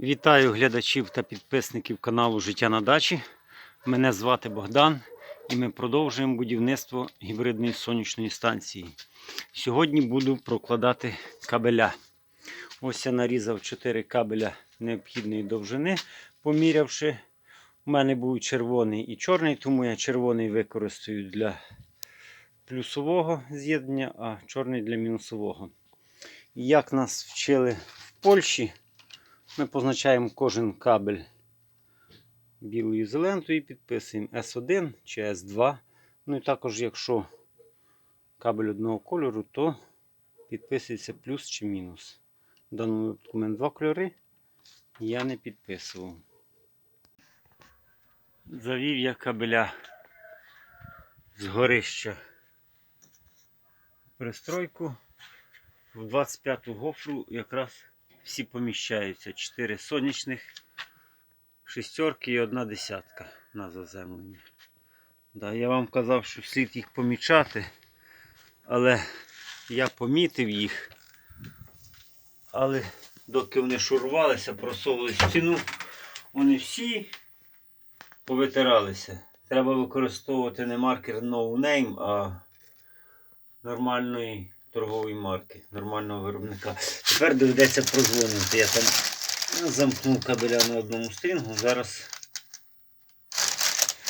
Вітаю глядачів та підписників каналу Життя на дачі. Мене звати Богдан і ми продовжуємо будівництво гібридної сонячної станції. Сьогодні буду прокладати кабеля. Ось я нарізав 4 кабеля необхідної довжини, помірявши. У мене був червоний і чорний, тому я червоний використаю для плюсового з'єднання, а чорний для мінусового. Як нас вчили в Польщі, ми позначаємо кожен кабель білою зеленою і підписуємо S1 чи S2. Ну і також, якщо кабель одного кольору, то підписується плюс чи мінус. В даному випадку у мене два кольори. Я не підписував. Завів я кабеля з горища пристройку. В 25-ту гофру якраз всі поміщаються. 4 сонячних, шестерки і одна десятка на заземлення. Да, я вам казав, що слід їх помічати, але я помітив їх. Але доки вони шурувалися, просовували стіну, вони всі повитиралися. Треба використовувати не маркер No Name, а нормальної торгової марки, нормального виробника. Тепер доведеться прозвонити. Я там замкнув кабеля на одному стрінгу. Зараз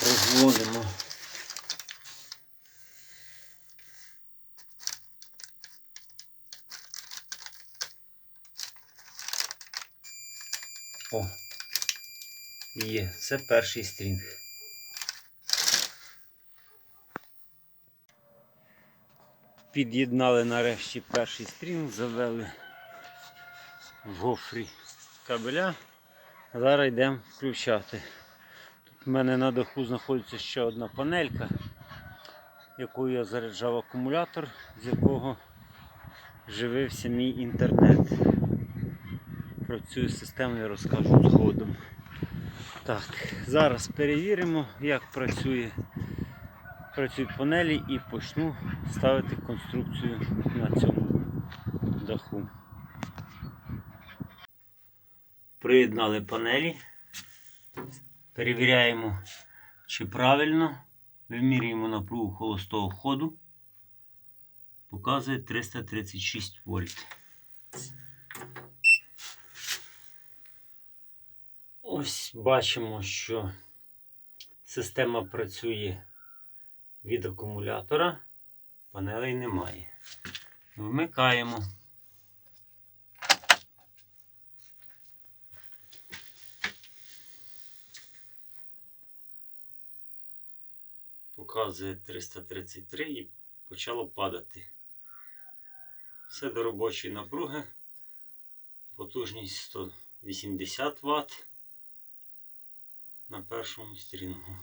прозвонимо. О, є, це перший стрінг. Під'єднали нарешті перший стрінг, завели в гофрі кабеля. Зараз йдемо включати. Тут в мене на даху знаходиться ще одна панелька, якою я заряджав акумулятор, з якого живився мій інтернет. Про цю систему я розкажу згодом. Так, зараз перевіримо, як працює працюють панелі і почну ставити конструкцію на цьому даху. Приєднали панелі, перевіряємо, чи правильно, вимірюємо напругу холостого ходу. Показує 336 вольт. Ось бачимо, що система працює від акумулятора панелей немає. Вмикаємо. Показує 333 і почало падати. Все до робочої напруги. Потужність 180 Вт на першому стрінгу.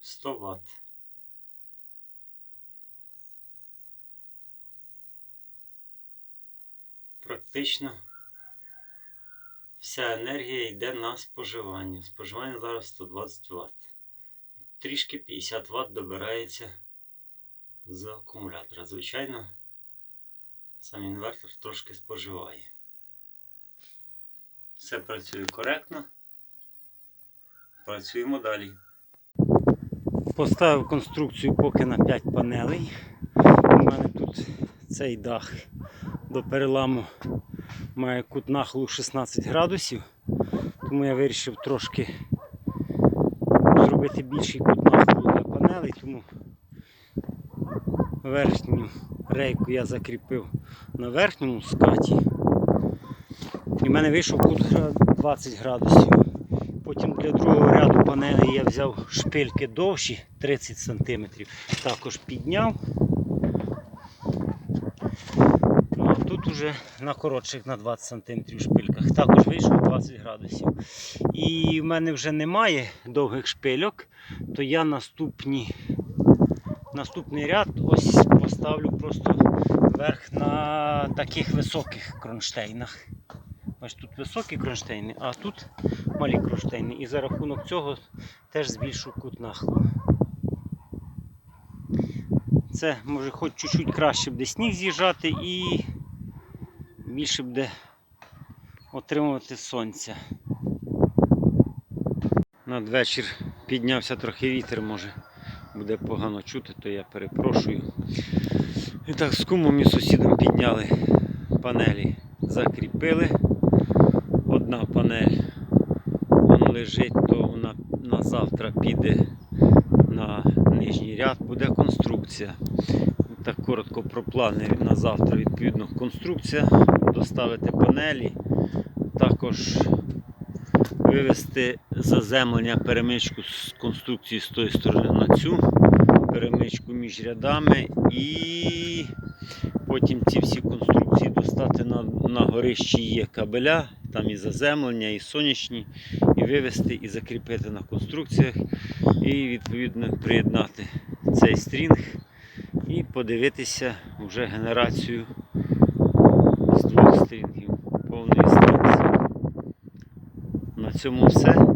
100 Вт. Практично вся енергія йде на споживання. Споживання зараз 120 Вт. Трішки 50 Вт добирається з акумулятора. Звичайно, сам інвертор трошки споживає. Все працює коректно. Працюємо далі. Поставив конструкцію поки на 5 панелей. У мене тут цей дах до переламу має кут нахилу 16 градусів, тому я вирішив трошки зробити більший кут нахилу для панелей, тому верхню рейку я закріпив на верхньому скаті. І в мене вийшов кут 20 градусів. Потім для другого ряду панелей я взяв шпильки довші 30 см, також підняв. Ну, а тут уже на коротших на 20 см шпильках. Також вийшло 20 градусів. І в мене вже немає довгих шпильок, то я наступні, наступний ряд ось поставлю просто верх на таких високих кронштейнах. Ось тут високі кронштейни, а тут малі кронштейни. І за рахунок цього теж збільшу кут нахилу. Це може хоч чуть-чуть краще буде сніг з'їжджати і більше буде отримувати сонця. Надвечір піднявся трохи вітер, може буде погано чути, то я перепрошую. І так з кумом і сусідом підняли панелі, закріпили. Одна панель вона лежить, то вона на завтра піде на нижній ряд, буде конструкція. Так коротко про плани на завтра, відповідно, конструкція, доставити панелі, також вивести заземлення перемичку з конструкції з тої сторони на цю перемичку між рядами і потім ці всі конструкції достати на, на горищі є кабеля, там і заземлення, і сонячні, і вивести і закріпити на конструкціях, і відповідно приєднати цей стрінг і подивитися вже генерацію з двох стрінгів повної станції. На цьому все.